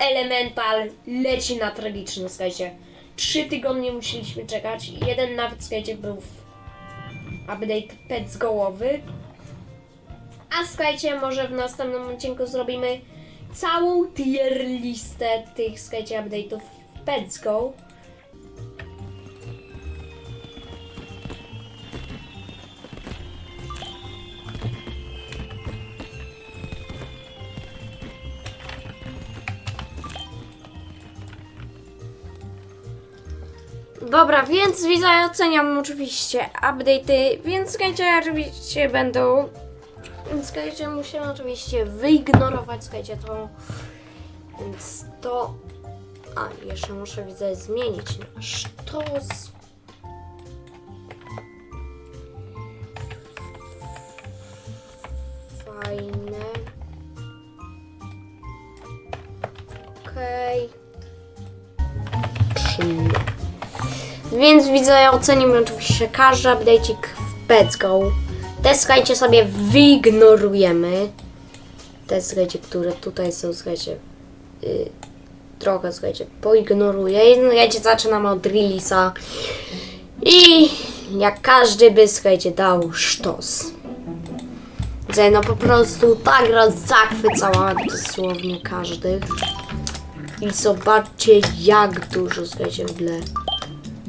Elemental leci na tragiczny, słuchajcie. Trzy tygodnie musieliśmy czekać. Jeden nawet, słuchajcie, był update Pets Gołowy. A słuchajcie, może w następnym odcinku zrobimy całą tier listę tych, słuchajcie, update'ów Pets Go. Dobra, więc widzę, oceniam oczywiście update'y, więc słuchajcie, oczywiście będą... Więc słuchajcie, musimy oczywiście wyignorować, słuchajcie, to... Więc to... A, jeszcze muszę, widzę, zmienić na sztos. Fajne. Okej. Przyjmę. Więc widzę, ocenimy oczywiście każdy update'ik w Pets Go. Te słuchajcie sobie wyignorujemy. Te słuchajcie, które tutaj są, słuchajcie, y, trochę słuchajcie, poignoruję. I słuchajcie, zaczynamy od release'a. I jak każdy by, słuchajcie, dał sztos. Że no po prostu ta gra zachwycała dosłownie każdych. I zobaczcie jak dużo, słuchajcie, w.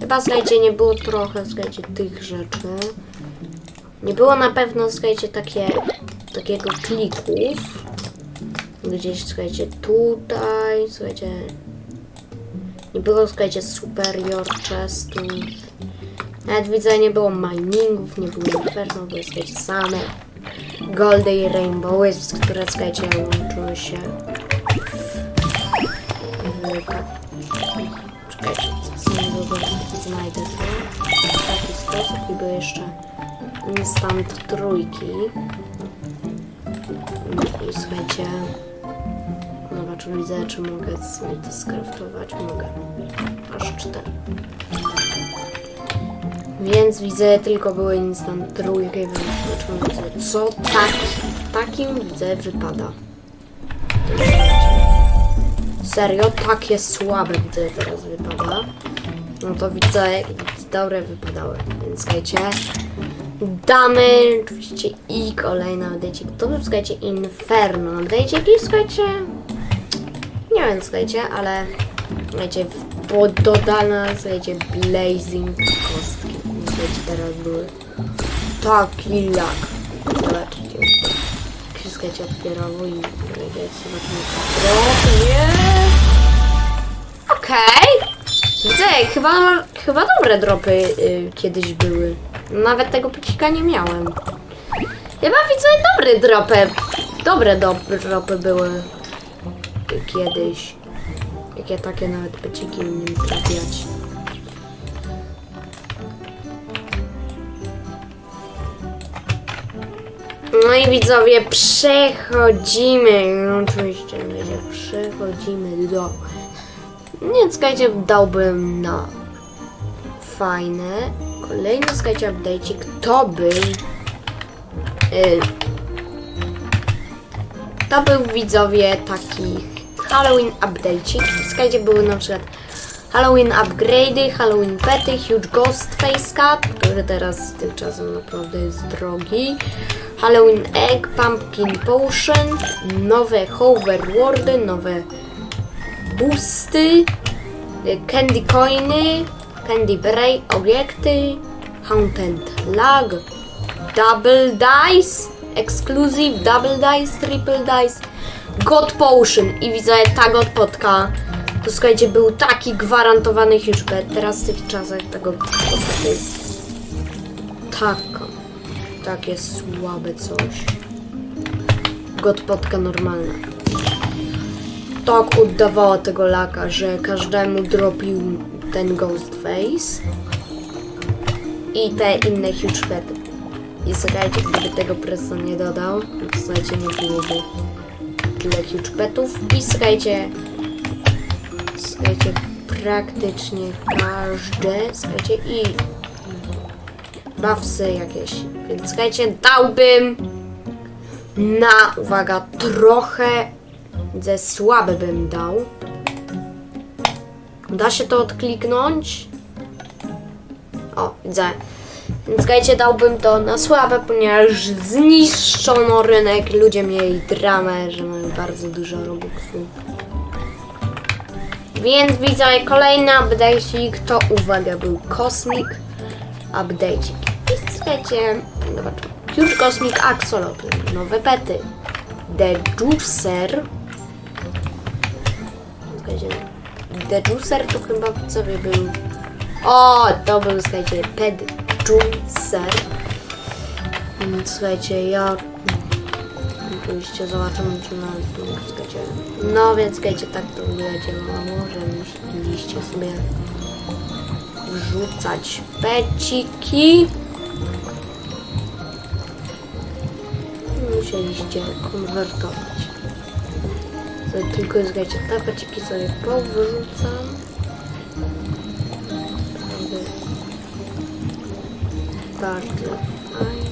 Chyba, słuchajcie, nie było trochę, słuchajcie, tych rzeczy. Nie było na pewno, słuchajcie, takie, takiego klików. Gdzieś, słuchajcie, tutaj, słuchajcie. Nie było, słuchajcie, superior chestów. Nawet widzę, nie było miningów, nie było inferno, były, słuchajcie, same goldy i rainbowy, które, słuchajcie, łączyły się. Ka- Czekajcie, znajdę, znajdę to. W taki sposób i były jeszcze instant trójki. I słuchajcie, dobra, widzę, czy mogę sobie to skraftować? Mogę. Aż cztery. Więc widzę, tylko były instant trójki, zobaczmy, widzę, co tak, takim widzę wypada. Serio, takie słabe widzę teraz wypada. No to widzę, dobre wypadały, więc słuchajcie. Damy oczywiście i kolejny update. To był słuchajcie Inferno update i słuchajcie. Nie wiem słuchajcie, ale słuchajcie, bo dodana słuchajcie Blazing kostki. Słuchajcie, teraz były taki lak. Zobaczcie. Słuchajcie otwierało i zobaczymy. Nie! Okej. Widzę, chyba, chyba dobre dropy y, kiedyś były. Nawet tego pecika nie miałem. Chyba widzę dobre dropy. Dobre do, dropy były kiedyś. Jakie takie nawet peciki umiem trafiać. No i widzowie, przechodzimy. No oczywiście, wiecie, przechodzimy do. Nie, słuchajcie, dałbym na fajne. Kolejny, słuchajcie, update'ik to był... y, to był, widzowie, taki Halloween update'ik. Słuchajcie, były na przykład Halloween upgrade'y, Halloween pety, Huge Ghost Face Cut, który teraz tymczasem naprawdę jest drogi. Halloween Egg, Pumpkin Potion, nowe Hoverwordy, nowe boosty, y, candy coiny, candy break, obiekty, haunted lag, double dice, exclusive double dice, triple dice, god potion i widzę ta god potka. To słuchajcie, był taki gwarantowany bet. Teraz w tych czasach tego jest taka, takie słabe coś. God potka normalna tak oddawała tego laka, że każdemu dropił ten Ghostface i te inne huge pety. I słuchajcie, gdyby tego presto nie dodał, to słuchajcie, nie byłoby tyle huge petów. I słuchajcie, słuchajcie, praktycznie każde, słuchajcie, i buffsy jakieś. Więc słuchajcie, dałbym na, uwaga, trochę Widzę, słabe bym dał. Da się to odkliknąć? O, widzę. Więc słuchajcie, dałbym to na słabe, ponieważ zniszczono rynek. Ludzie mieli dramę, że mają bardzo dużo robuxów. Więc widzę kolejny update'ik, to uwaga, był Cosmic Update'ik. Słuchajcie, zobaczmy. Huge Cosmic Axolotl, nowe pety. The Juicer. The Juicer to chyba w sobie był. O, to był, słuchajcie, Pet Juicer. Więc słuchajcie, ja Oczywiście zobaczymy, czy na słuchajcie. No więc słuchajcie, tak to będzie działało, że musieliście sobie wrzucać peciki. Musieliście konwertować. Sobie tylko słuchajcie, te peciki sobie powrzucam. Bardzo fajnie.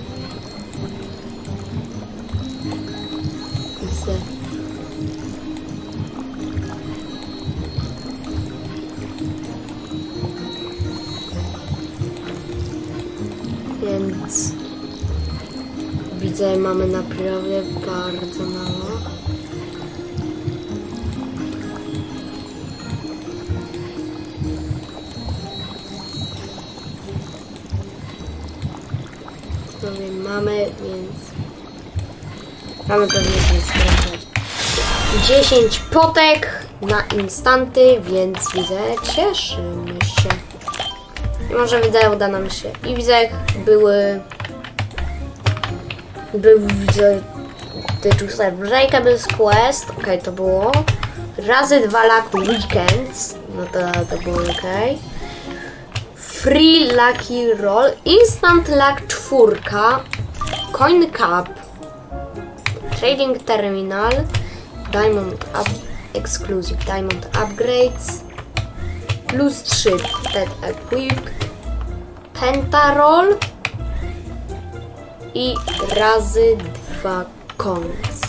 Widzę, mamy naprawdę bardzo mało. Sobie mamy, więc mamy pewnie coś sprawdzać. 10 potek na instanty, więc widzę, cieszymy się. I może widzę, uda nam się. I widzę, były. Był, widzę, The Juicer Breakables Quest, okej, to było. Razy dwa Luck Weekends, no to, to było okej. Free Lucky Roll, Instant Luck czwórka, Coin Cup, Trading Terminal, Diamond Up, Exclusive Diamond Upgrades, plus 3 Pet Equip, Pentaroll i razy 2 Coins.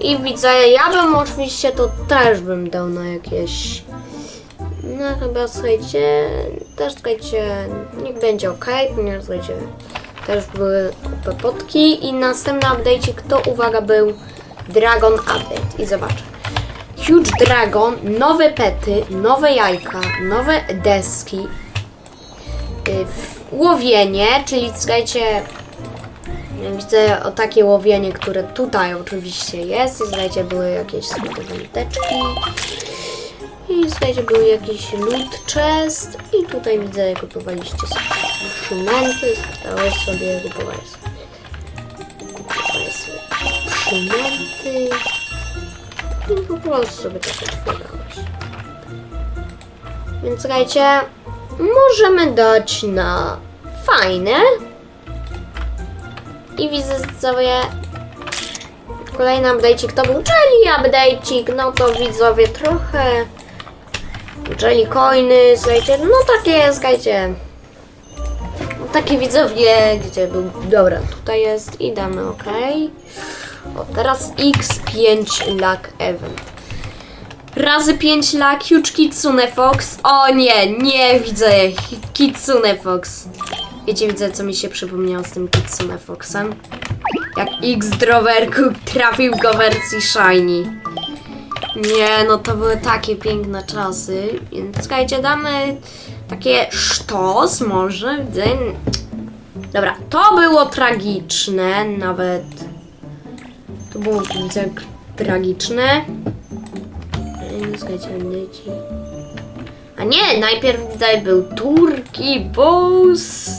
I widzę, ja bym oczywiście to też bym dał na jakieś no chyba słuchajcie, też słuchajcie, niech będzie ok, ponieważ słuchajcie, też były kupę potki i następny update, kto uwaga był Dragon Update i zobaczę. Huge Dragon, nowe pety, nowe jajka, nowe deski, y, łowienie, czyli słuchajcie, widzę o takie łowienie, które tutaj oczywiście jest i słuchajcie, były jakieś sobie wąteczki. I słuchajcie, był jakiś loot chest i tutaj widzę, kupowaliście sobie przymenty, dałeś sobie, kupowałeś sobie. Kupowałeś i po prostu sobie tak otwierałeś. Więc słuchajcie, możemy dać na fajne. I widzę sobie kolejny update'ik to był Jelly update'ik, no to widzowie trochę Jelly coiny, słuchajcie, no takie, słuchajcie, takie widzowie, gdzie był, dobra, tutaj jest i damy OK. O, teraz X5 Luck Event. Razy 5 Luck, Huge Kitsune Fox. O nie, nie widzę Kitsune Fox. Wiecie, widzę, co mi się przypomniało z tym Kitsune Foxem. Jak X drowerku trafił go wersji Shiny. Nie, no to były takie piękne czasy. Więc słuchajcie, damy takie sztos może. Dobra, to było tragiczne, nawet. To było widzę tragiczne. Ej, Słuchajcie, dzieci. A nie, najpierw tutaj był Turki Boss.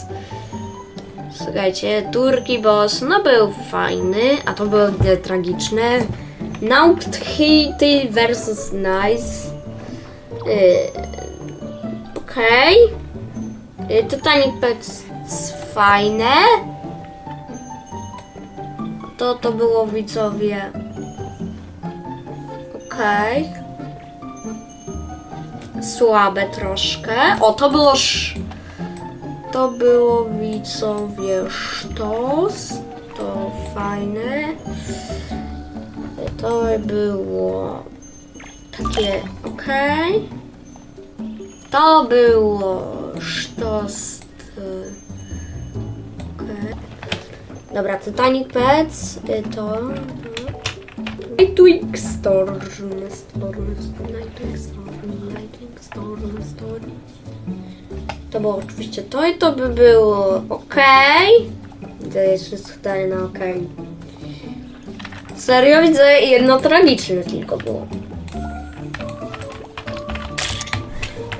Słuchajcie, Turki Boss, no był fajny, a to było tragiczne. Naukt Hity versus Nice. Yy, Okej. Yy, Titanic Pets fajne. To to było widzowie. Okej. Słabe troszkę. O, to było sz... To było widzowie sztos. To fajne. To było takie ok. To było sztos. Okay. Dobra, Titanic Pets y, to. Nightwing Storm. Storm. Nightwing Storm. Nightwing Storm. Storm. To było oczywiście to i to by było ok. To jest wszystko dalej na ok. Serio widzę jedno tragiczne tylko było.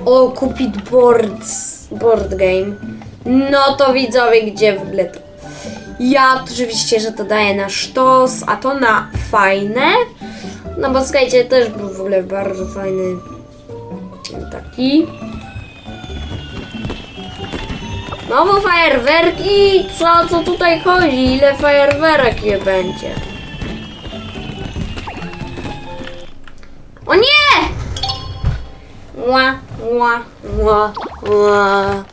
O, kupić boards, board game. No to widzowie, gdzie w ogóle to? Ja oczywiście, że to daję na sztos, a to na fajne. No bo słuchajcie, też był w ogóle bardzo fajny taki. Znowu fajerwerki? Co, co tutaj chodzi? Ile fajerwerek je będzie? O nie! Ła, ła, ła, ła.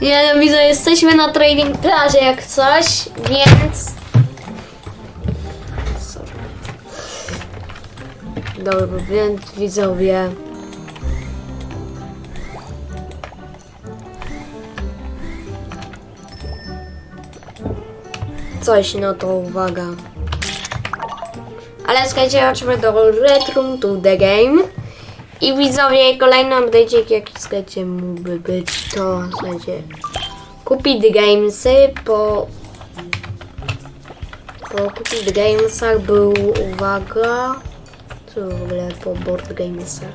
Ja widzę, jesteśmy na trading plazie jak coś, więc... Dobra, więc widzowie... Coś, no to uwaga. Ale słuchajcie, chodźmy do Return to the Game. I widzowie, kolejny update, jaki słuchajcie, mógłby być to, słuchajcie, kupić gamesy po po kupić gamesach był, uwaga, co w ogóle po board gamesach?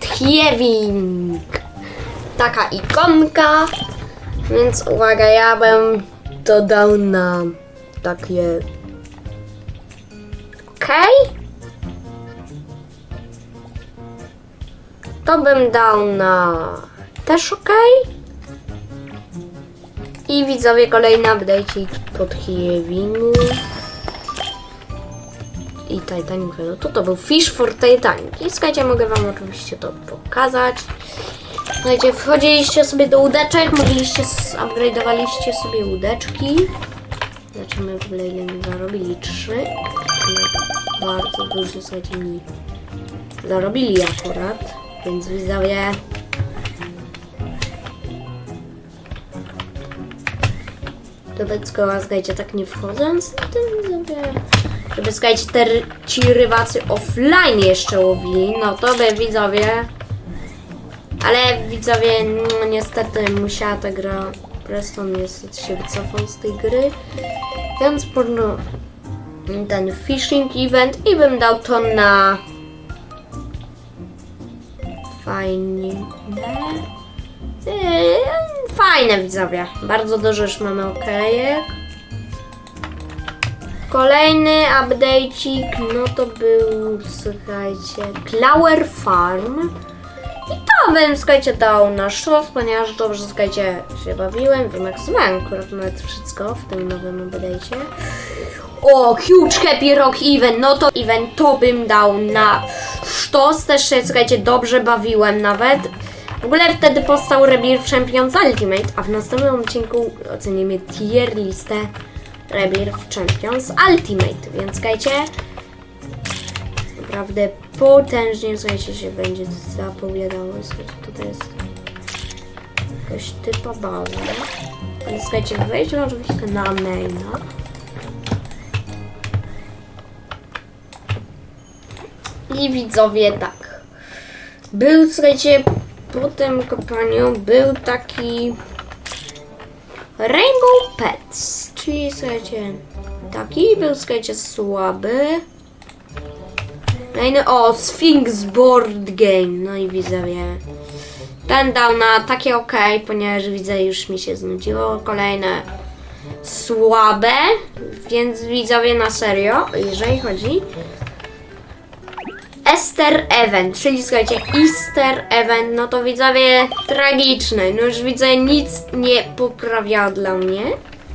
Thieving! Taka ikonka, więc uwaga, ja bym to dał na takie okej? To bym dał na też ok. I widzowie kolejny update pod Hievingu. I Titanic, no to to był Fish for Titanic. I słuchajcie, mogę wam oczywiście to pokazać. Słuchajcie, wchodziliście sobie do łódeczek, mogliście, upgrade'owaliście sobie łódeczki. Zobaczymy w ogóle ile mi zarobili. Trzy. No, Bardzo dużo, słuchajcie, mi zarobili akurat. Więc widzowie. Do Beckoła, słuchajcie, tak nie wchodząc, to widzowie. Żeby, ry- ci rybacy offline jeszcze łowili, no to by widzowie. Ale widzowie, no, niestety musiała ta gra. Preston niestety się wycofał z tej gry. Więc porno ten fishing event i bym dał to na fajnie. Yy, Fajne widzowie. Bardzo dużo już mamy okejek. Kolejny update'ik, no to był, słuchajcie, Flower Farm. I to bym, słuchajcie, dał na sztos, ponieważ dobrze, słuchajcie, się bawiłem, wymaksowałem akurat nawet wszystko w tym nowym update'cie. O, Huge Happy Rock Event, no to event to bym dał na sztos, też się, słuchajcie, dobrze bawiłem nawet. W ogóle wtedy powstał Rebirth Champions Ultimate, a w następnym odcinku ocenimy tier listę Rebirth Champions Ultimate, więc słuchajcie, naprawdę potężnie, słuchajcie, się będzie zapowiadało, słuchajcie, tutaj jest jakaś typa baza, ale słuchajcie, wejdźmy oczywiście na maila. I widzowie, tak. Był, słuchajcie, po tym kopaniu był taki Rainbow Pets, czyli słuchajcie, taki był, słuchajcie, słaby. No i no, o, Sphinx Board Game, no i widzowie. Ten dał na takie ok, ponieważ widzę, już mi się znudziło. Kolejne słabe, więc widzowie na serio, jeżeli chodzi Easter Event, czyli słuchajcie, Easter Event, no to widzowie tragiczny. No już widzę, nic nie poprawiało dla mnie.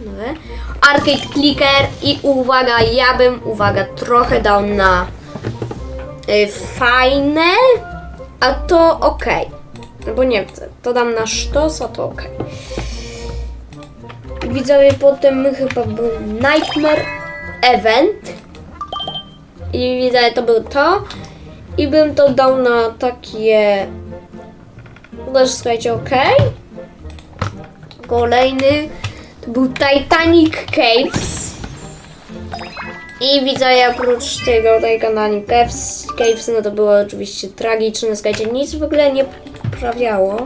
Nowe. Arcade Clicker i uwaga, ja bym, uwaga, trochę dał na y, fajne, a to ok. No bo nie chcę, to dam na sztos, a to ok. Widzowie, potem chyba był Nightmare Event. I widzę, to był to. I bym to dał na takie... Też słuchajcie, ok. Kolejny był Titanic Caves. I widzę, oprócz tego Titanic Caves, Caves, no to było oczywiście tragiczne. Słuchajcie, nic w ogóle nie poprawiało.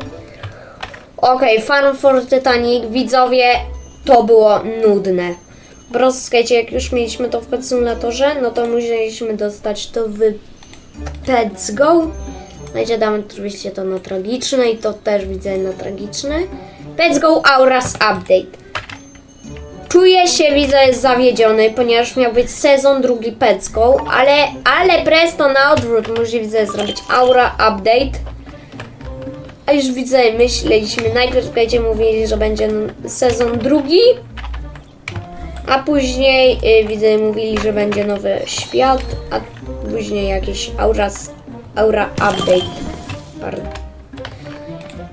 Okej, Farm for Titanic, widzowie, to było nudne. Po prostu, słuchajcie, jak już mieliśmy to w Pet Simulatorze, no to musieliśmy dostać to w Let's Go. Słuchajcie, damy oczywiście to na tragiczne i to też widzę na tragiczne. Let's Go Auras Update. Czuję się, widzę, jest zawiedziony, ponieważ miał być sezon drugi Go, ale, ale presto na odwrót musi, widzę, zrobić Aura Update. A już widzę, myśleliśmy, najpierw słuchajcie, mówili, że będzie sezon drugi, a później y, widzę, mówili, że będzie nowy świat, a później jakiś auras, aura update. Pardon.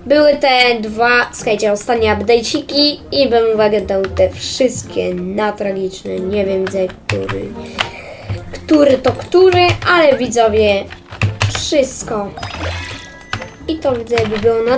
Były te dwa, słuchajcie, ostatnie updateciki i bym uwagę dał te wszystkie na tragiczne. Nie wiem, który, który to który, ale widzowie, wszystko. I to widzę, by było na